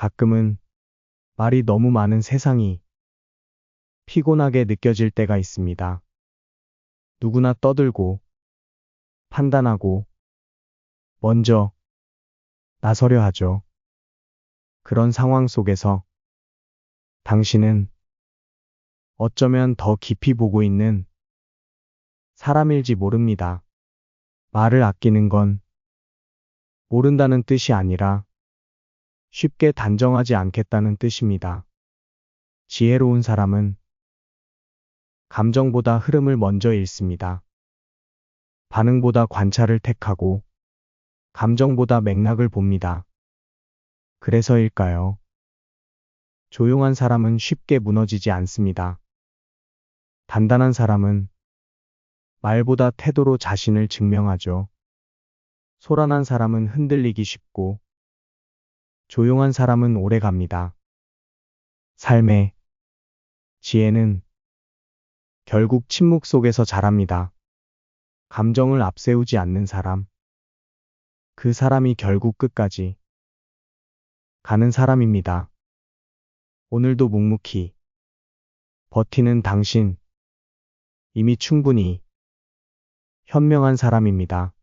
가끔은 말이 너무 많은 세상이 피곤하게 느껴질 때가 있습니다. 누구나 떠들고 판단하고 먼저 나서려 하죠. 그런 상황 속에서 당신은 어쩌면 더 깊이 보고 있는 사람일지 모릅니다. 말을 아끼는 건 모른다는 뜻이 아니라 쉽게 단정하지 않겠다는 뜻입니다. 지혜로운 사람은 감정보다 흐름을 먼저 읽습니다. 반응보다 관찰을 택하고 감정보다 맥락을 봅니다. 그래서일까요? 조용한 사람은 쉽게 무너지지 않습니다. 단단한 사람은 말보다 태도로 자신을 증명하죠. 소란한 사람은 흔들리기 쉽고 조용한 사람은 오래 갑니다. 삶의 지혜는 결국 침묵 속에서 자랍니다. 감정을 앞세우지 않는 사람. 그 사람이 결국 끝까지 가는 사람입니다. 오늘도 묵묵히 버티는 당신 이미 충분히 현명한 사람입니다.